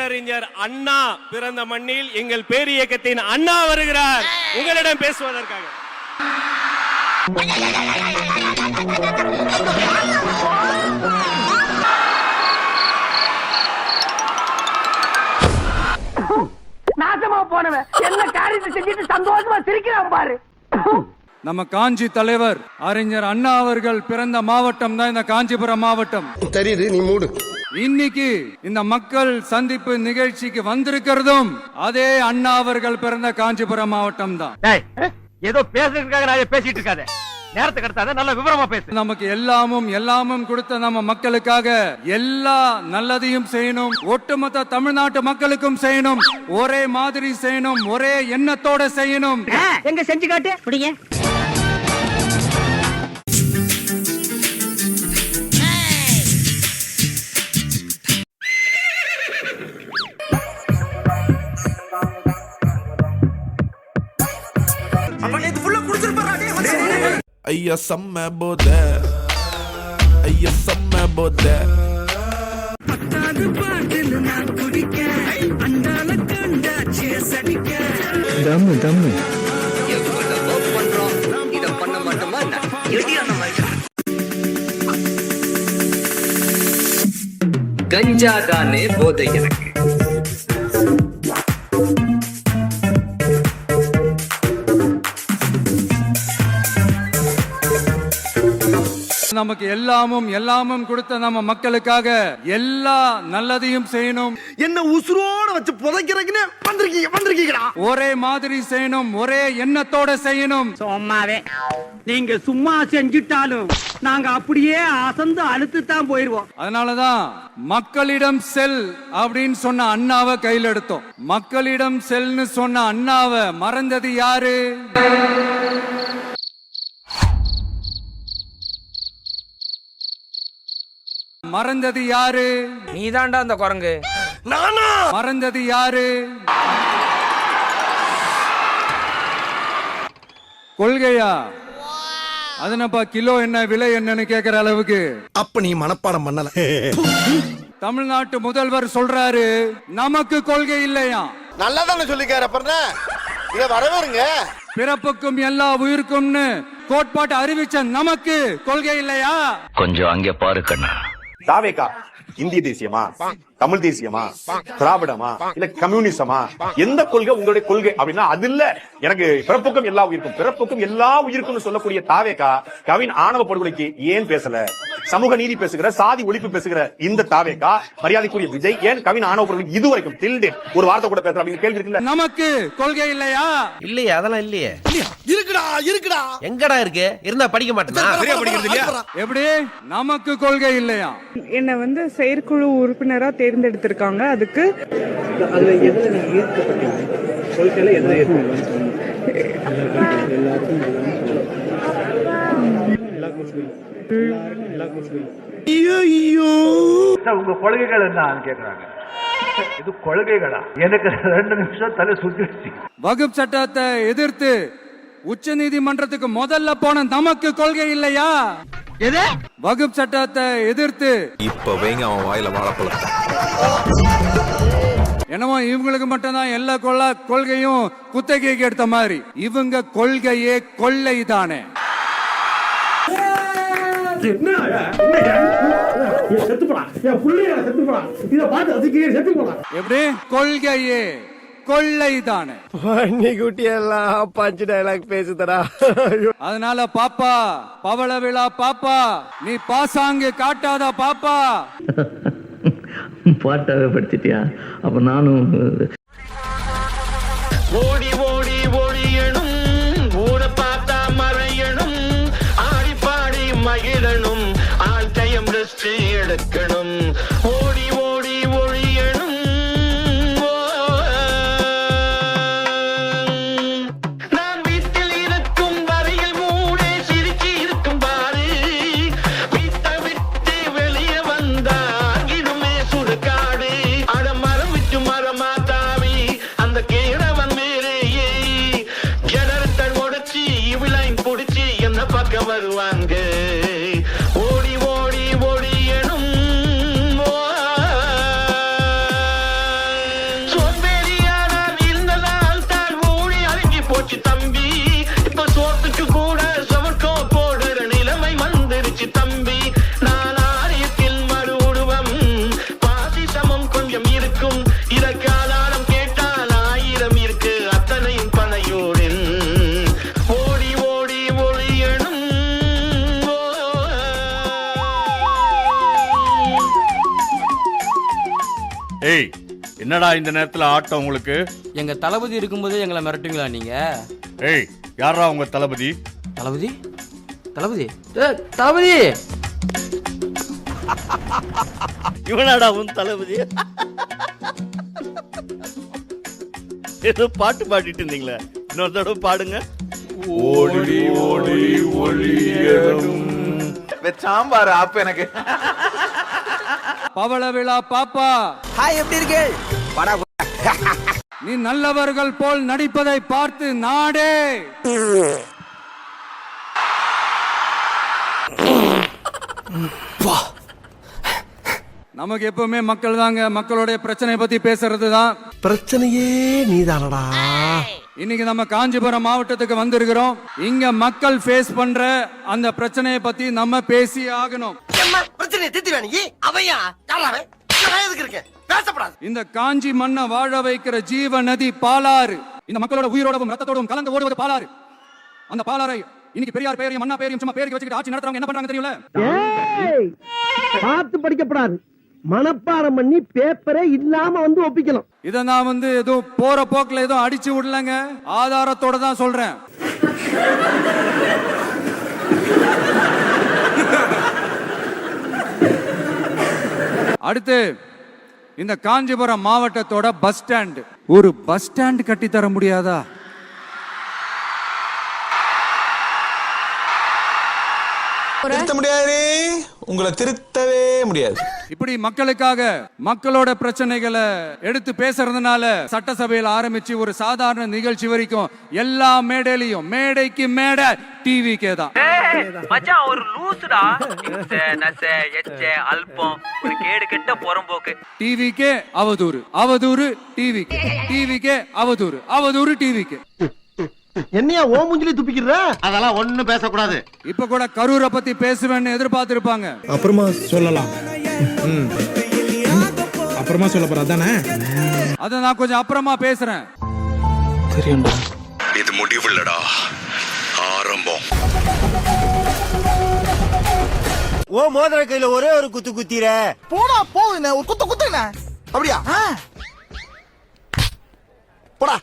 பேரறிஞர் அண்ணா பிறந்த மண்ணில் எங்கள் பேரியக்கத்தின் அண்ணா வருகிறார். உங்களிடம் பேசுவதற்காக. நாசமா போனவன். என்ன காரியத்தை செஞ்சுட்டு சந்தோஷமா சிரிக்கிறான் பாரு. நம்ம காஞ்சி தலைவர் அறிஞர் அண்ணா அவர்கள் பிறந்த மாவட்டம் தான் இந்த காஞ்சிபுரம் மாவட்டம். தெரியுது நீ மூடு. இன்னைக்கு இந்த மக்கள் சந்திப்பு நிகழ்ச்சிக்கு வந்திருக்கிறதும் அதே அண்ணா அவர்கள் பிறந்த காஞ்சிபுரம் மாவட்டம் தான். ஏதோ பேசுறதுக்காக நான் பேசிட்டு இருக்காத. நேரத்துக்கு கடத்தாத நல்ல விவரமா பேசு. நமக்கு எல்லாமும் எல்லாமும் கொடுத்த நம்ம மக்களுக்காக எல்லா நல்லதையும் செய்யணும். ஒட்டுமொத்த தமிழ்நாட்டு மக்களுக்கும் செய்யணும். ஒரே மாதிரி செய்யணும். ஒரே எண்ணத்தோட செய்யணும். எங்க செஞ்சு காட்டு ஐயா செம்ம போத ஐயா செம்ம போத கஞ்சா தானே போதை எனக்கு நமக்கு எல்லாமும் எல்லாமும் கொடுத்த நம்ம மக்களுக்காக எல்லா நல்லதையும் செய்யணும். என்ன உசுரோட வச்சு புதைக்கிறதுக்குன்னு வந்திருக்கீங்க வந்திருக்கீங்கடா. ஒரே மாதிரி செய்யணும் ஒரே எண்ணத்தோட செய்யணும். சும்மாவே. நீங்க சும்மா செஞ்சுட்டாலும் நாங்க அப்படியே அசந்து அழுத்து தான் போயிருவோம். அதனாலதான் மக்களிடம் செல் அப்படின்னு சொன்ன அண்ணாவை கையில் எடுத்தோம். மக்களிடம் செல்னு சொன்ன அண்ணாவை மறந்தது யாரு? மறந்தது யாரு? நீதான்டா அந்த குரங்கு. நானா? மறந்தது யாரு? கொள்கையா? அதனப்பா கிலோ என்ன விலை என்னன்னு கேக்குற அளவுக்கு. அப்ப நீ மனப்பாடம் பண்ணல. தமிழ்நாட்டு முதல்வர் சொல்றாரு நமக்கு கொள்கை இல்லையா? நல்லா தானே சொல்லிக்காரு அப்புறம் இத வரவேறுங்க. பிறப்புக்கும் எல்லா உயிருக்கும்னு கோட்பாட்டு அறிவிச்ச நமக்கு கொள்கை இல்லையா? கொஞ்சம் அங்கே பாரு கண்ணா. தாவேகா இந்திய தேசியமா தமிழ் தேசியமா திராவிடமா இல்ல கம்யூனிசமா? எந்த கொள்கை உங்களுடைய கொள்கை அப்படின்னா அது இல்ல எனக்கு பிறப்புக்கும் எல்லா உயிருக்கும் பிறப்புக்கும் எல்லா உயிருக்கும் சொல்லக்கூடிய தாவேகா கவின் ஆணவ படுகொலைக்கு ஏன் பேசல? சமூக நீதி பேசுகிற சாதி ஒழிப்பு பேசுகிற இந்த தாவேகா மரியாதைக்குரிய விஜய் ஏன் கவின் ஆணவ படுகொலை இதுவரைக்கும் டில் டேட் ஒரு வார்த்தை கூட பேசுற அப்படின்னு கேள்வி இருக்குல்ல? நமக்கு கொள்கை இல்லையா? இல்லையே அதெல்லாம் இல்லையே. இருக்குடா இருக்குடா. எங்கடா இருக்கு? இருந்தா படிக்க மாட்டேனா? சரியா படிக்கிறது இல்லையா? எப்படி? நமக்கு கொள்கை இல்லையா? என்னை வந்து செயற்குழு உறுப்பினரா தேர்ந்தெடுத்திருக்காங்க. அதுக்கு உங்க கொள்கைகள் என்ன கேக்குறாங்க. இது கொள்கைகளா? எனக்கு ரெண்டு நிமிஷம் தலை சுத்திடுச்சு. வகுப்பு சட்டத்தை எதிர்த்து உச்ச நீதிமன்றத்துக்கு முதல்ல போன நமக்கு கொள்கை இல்லையா? எது? வகுப்பு சட்டத்தை எதிர்த்து. இப்ப வைங்க அவன் வாயில வாழைப்பழம். என்னமோ இவங்களுக்கு மட்டும்தான் எல்லா கொள்ள கொள்கையும் குத்தகைக்கு எடுத்த மாதிரி. இவங்க கொள்கையே கொள்ளை தானே எப்படி? கொள்கையே. கொள்ளை தானே பண்ணி குட்டி எல்லாம் பஞ்சு டைலாக் பேசுதடா. அதனால பாப்பா பவள விழா பாப்பா நீ பாசாங்கு காட்டாத பாப்பா. பாட்டாவே படிச்சிட்டியா அப்ப நானும் ஓடி ஓடி ஒழியணும் ஊரை பார்த்தா மறையணும் ஆடி பாடி மகிழணும் டைம் ரெஸ்ட் எடுக்கணும். motherland ஏய் என்னடா இந்த நேரத்துல ஆட்டம் உங்களுக்கு? எங்க தளபதி இருக்கும்போது எங்களை மிரட்டுங்களா நீங்க? ஏய் யாரா உங்க தளபதி? தளபதி? தளபதி? ஏ, தளபதி! இவனாடா உன் தளபதி. ஏதோ பாட்டு பாடிட்டு இருந்தீங்களே. இன்னொரு தடவை பாடுங்க. ஓடி ஓடி ஒளியனும் சாம்பார் ஆப் எனக்கு. பவள விழா பாப்பா. ஹாய் எப்படி இருக்கு? படா நீ நல்லவர்கள் போல் நடிப்பதை பார்த்து நாடே. நமக்கு எப்பவுமே மக்கள் தாங்க. மக்களுடைய பிரச்சனை பத்தி பேசுறது தான் பிரச்சனையே நீதானடா. இன்னைக்கு நம்ம காஞ்சிபுரம் மாவட்டத்துக்கு வந்திருக்கிறோம். இங்க மக்கள் ஃபேஸ் பண்ற அந்த பிரச்சனையை பத்தி நம்ம பேசி ஆகணும். பிரச்சனையை திட்டி வேணி அவையா? பேசப்படாது. இந்த காஞ்சி மண்ணை வாழ வைக்கிற ஜீவ நதி பாலாறு. இந்த மக்களோட உயிரோடவும் ரத்தத்தோடும் கலந்து ஓடுவது பாலாறு. அந்த பாலாறை இன்னைக்கு பெரியார் பேரையும் மண்ணா பேரையும் சும்மா பேருக்கு வச்சுக்கிட்டு ஆட்சி நடத்துறவங்க என்ன பண்றாங்க தெரியல பார்த்து படிக்கப்படாது. மனப்பாடம் பண்ணி பேப்பரே இல்லாம வந்து ஒப்பிக்கலாம். இத நான் வந்து ஏதோ போற போக்குல ஏதோ அடிச்சு விடலங்க. ஆதாரத்தோட தான் சொல்றேன். அடுத்து இந்த காஞ்சிபுரம் மாவட்டத்தோட பஸ் ஸ்டாண்ட். ஒரு பஸ் ஸ்டாண்ட் கட்டி தர முடியாதா முடியாது. உங்களை திருத்தவே முடியாது. இப்படி மக்களுக்காக மக்களோட பிரச்சனைகளை எடுத்து பேசுறதுனால சட்டசபையில் ஆரம்பிச்சு ஒரு சாதாரண நிகழ்ச்சி வரைக்கும் எல்லா மேடையிலையும் மேடைக்கு மேடை டிவிக்கே தான். மச்சான் ஒரு லூசுடா. நச எச்ச அல்பம் ஒரு கேடு கெட்ட புறம்போக்கு. டிவிக்கே அவதூறு அவதூறு டிவிக்கு டிவிக்கே அவதூறு அவதூறு டிவிக்கு என்னையா ஓ மூஞ்சிலே துப்பிக்கிற அதெல்லாம் ஒண்ணும் பேசக்கூடாது. இப்ப கூட கரூரை பத்தி பேசுவேன்னு எதிர்பார்த்திருப்பாங்க. அப்புறமா சொல்லலாம். அப்புறமா சொல்ல போற அதானே? அதை நான் கொஞ்சம் அப்புறமா பேசுறேன். இது முடிவில்லடா. ஆரம்பம். ஓ மோதிர கையில ஒரே ஒரு குத்து குத்திர. போடா போகுதுண்ணே ஒரு குத்த குத்துங்கண்ணே அப்படியா? போடா.